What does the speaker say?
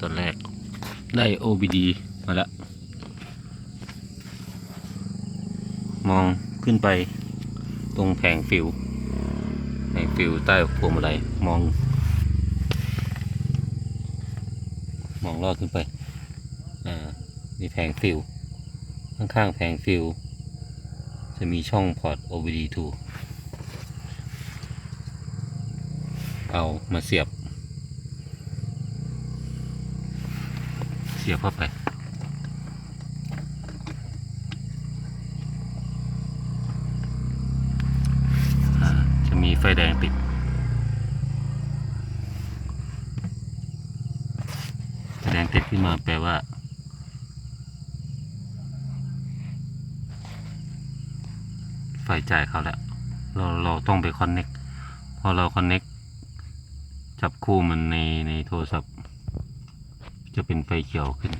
ตอนแรก ได้ OBD มาแล้ว มองขึ้นไปตรงแผงฟิวแผงฟิวใต้พวงมาลัยมอง มองลอดขึ้นไป อ่านี่แผงฟิว ข้างๆแผงฟิว จะมีช่องพอร์ต OBD2 เอามาเสียบ สียบเข้าไป จะมีไฟแดงติดไฟแดงติดขึ้นมาแปลว่า ไฟจ่ายเขาแล้ว เราเราต้องไปคอนเน็กพอเราคอนเน็กจับคู่มันในในโทรศัพท์ จะเป็นไฟเขียวขึ้น